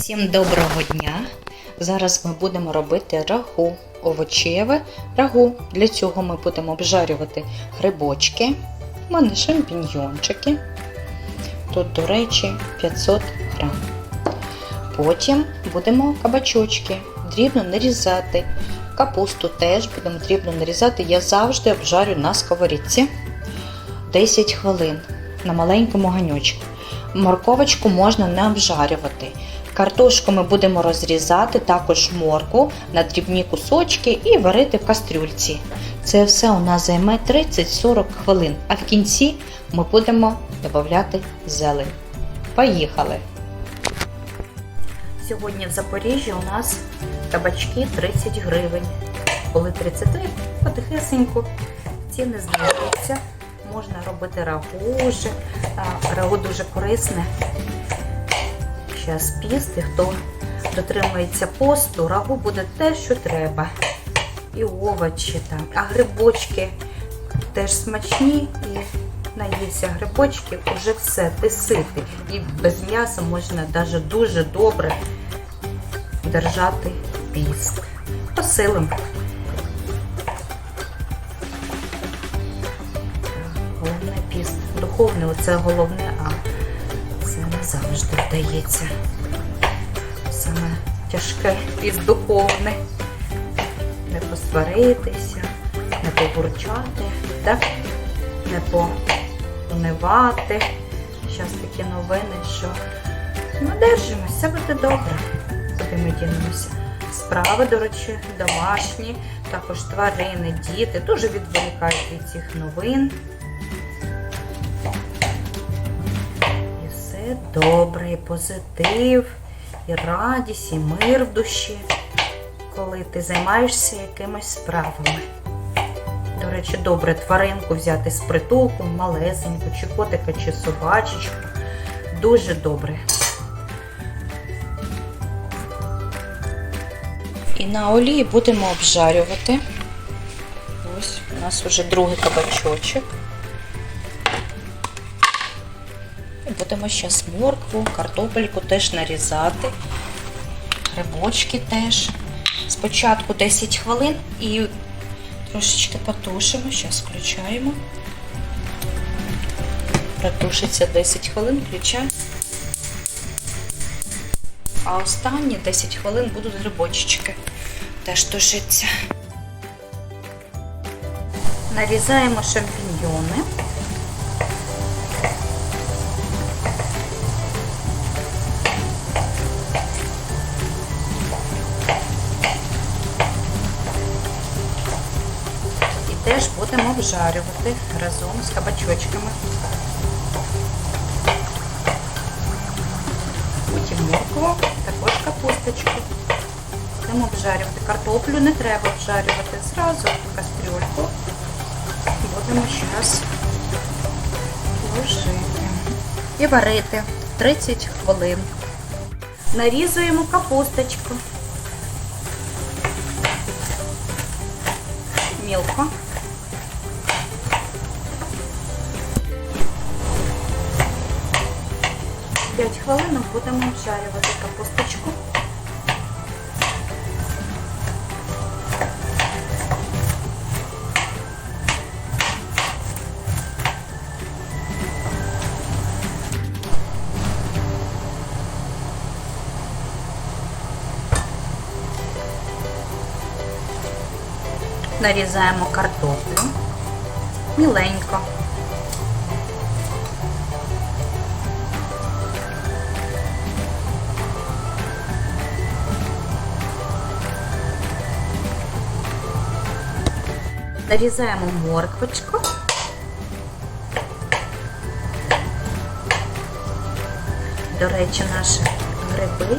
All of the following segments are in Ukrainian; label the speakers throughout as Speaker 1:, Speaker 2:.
Speaker 1: Всім доброго дня! Зараз ми будемо робити рагу, овочеве рагу. Для цього ми будемо обжарювати грибочки, у мене шампіньйончики. Тут, до речі, 500 грам. Потім будемо кабачочки дрібно нарізати. Капусту теж будемо дрібно нарізати. Я завжди обжарю на сковорідці 10 хвилин на маленькому ганьочку. Морковочку можна не обжарювати. Картошку ми будемо розрізати, також морку на дрібні кусочки і варити в кастрюльці. Це все у нас займе 30-40 хвилин, а в кінці ми будемо додати зелень. Поїхали! Сьогодні в Запоріжжі у нас кабачки 30 гривень. Були 33, потихесеньку ціни знижуються. Можна робити рагу. Рагу дуже корисне. Зараз піст, і хто дотримується посту, рагу буде те, що треба. І овочі там. А грибочки теж смачні і наївся грибочки, вже все, ти ситий. І без м'яса можна навіть дуже добре держати піст. По силам. Головне піст. Духовне, оце головне, а це завжди вдається. Саме тяжке піст духовне. Не посваритися, не побурчати, так? не поневати. Зараз такі новини, що ми держимося, все буде добре, куди ми дінемося. Справи, до речі, домашні, також тварини, діти дуже відволікають від цих новин. Все добре, і позитив, і радість, і мир в душі, коли ти займаєшся якимись справами. До речі, добре тваринку взяти з притулку, малесеньку, чи котика, чи собачечку. Дуже добре. І на олії будемо обжарювати. Ось у нас вже другий кабачочок. Будемо зараз моркву, картопельку теж нарізати, грибочки теж. Спочатку 10 хвилин і трошечки потушимо. Зараз включаємо. Протушиться 10 хвилин, включаємо. А останні 10 хвилин будуть грибочки теж тушиться. Нарізаємо шампіньйони. Обжарювати разом з кабачочками. Потім моркву, також капусточку. Будемо обжарювати. Картоплю не треба обжарювати. Зразу в кастрюльку. Будемо зараз ложити. І варити 30 хвилин. Нарізуємо капусточку. Мілко. П'ять хвилин будемо обжарювати капусточку. Нарізаємо картоплю міленько. Нарізаємо морквочку. До речі, наші гриби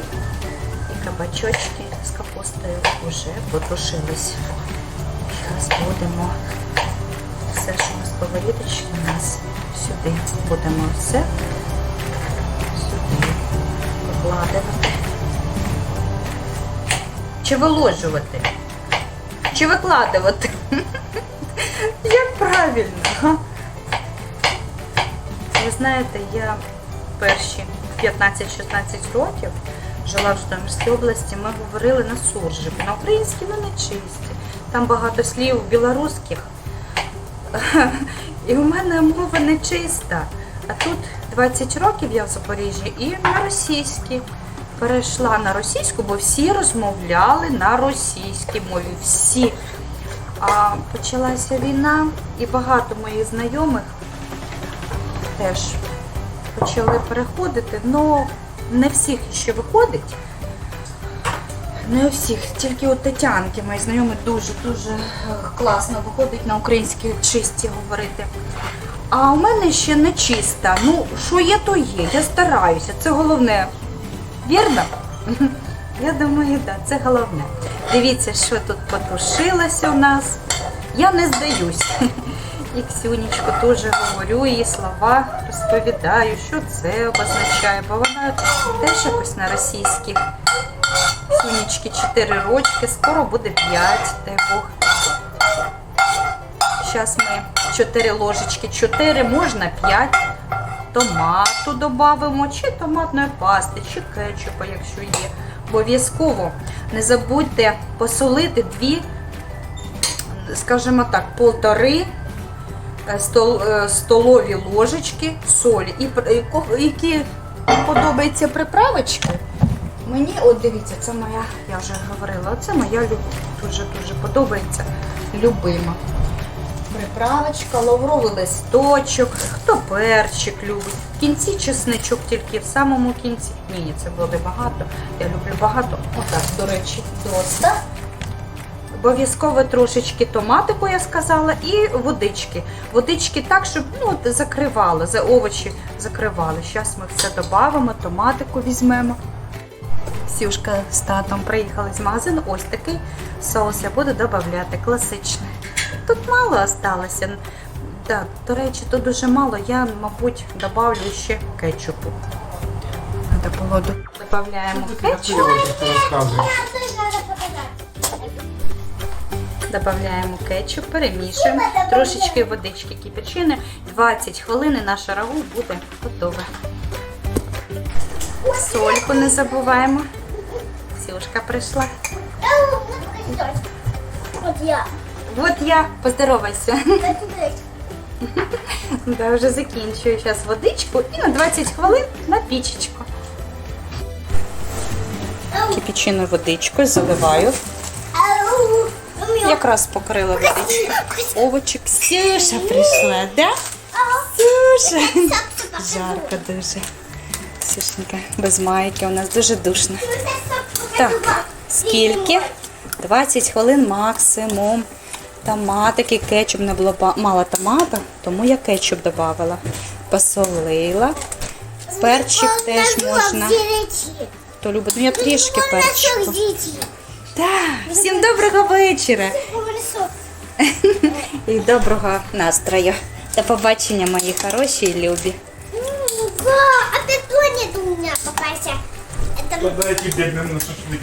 Speaker 1: і кабачочки з капустою вже потрушились. Зараз будемо все, що на сковорідочці у нас сюди. Будемо все сюди викладувати. Чи виложувати? Чи викладувати? Як правильно? Ви знаєте, я перші 15-16 років жила в Житомирській області, ми говорили на суржику. На українській вони чисті. Там багато слів білоруських. І у мене мова не чиста. А тут 20 років я в Запоріжжі і на російській. Перейшла на російську, бо всі розмовляли на російській мові. Всі. А почалася війна, і багато моїх знайомих теж почали переходити. Ну, не всіх ще виходить. Не у всіх, тільки у Тетянки, мої знайомі дуже-дуже класно виходить на українській чисті говорити. А у мене ще не чиста. Ну, що є, то є. Я стараюся. Це головне. Вірно? Я думаю, так, це головне. Дивіться, що тут потушилося у нас. Я не здаюсь. І Ксюнічку теж говорю, її слова розповідаю, що це обозначає, бо вона теж якось на російських. Сонечки 4 рочки, скоро буде 5, дай Бог. Зараз ми 4 ложечки, 4, можна 5. Томату додамо, чи томатної пасти, чи кетчупа, якщо є. Обов'язково не забудьте посолити дві, скажімо так, полтори е, е, столові ложечки солі. І які подобаються приправочки. Мені, от дивіться, це моя, я вже говорила, це моя дуже-дуже подобається любима. Приправочка, лавровий листочок, хто перчик любить. В кінці чесничок тільки в самому кінці. Ні, ні, це буде багато. Я люблю багато. Отак, до речі, доста. Обов'язково трошечки томатику, я сказала, і водички. Водички так, щоб ну, закривало, за овочі закривали. Зараз ми все додамо, томатику візьмемо. Сюшка з татом приїхали з магазину. Ось такий соус я буду додавати, класичний. Тут мало осталося. Так, до речі, тут дуже мало. Я, мабуть, добавлю ще кетчупу. Надо було до- Додаємо кетчуп, додаємо кетчуп, перемішуємо. Трошечки водички кипячини. 20 хвилин і наше рагу буде готове. Сольку не забуваємо. Сюшка прийшла.
Speaker 2: Вот я.
Speaker 1: От я, поздоровайся. Да, вже закінчую зараз водичку і на 20 хвилин на пічечку. Кипячену водичкою заливаю. Якраз покрила водичку. Овочі. Ксюша прийшла, да? Ксюша. Жарко дуже. Ксюшенька, без майки, у нас дуже душно. Так, скільки? 20 хвилин максимум. Томатики, кетчуп не було ба- мало томата, тому я кетчуп додавала. Посолила. Перчик теж можна. Хто любить, ну я трішки перчику. Так, всім доброго вечора і доброго настрою. До побачення, мої хороші і любі.
Speaker 2: А ты тонет у меня попался. Это
Speaker 3: Подайте бедным на шашлык.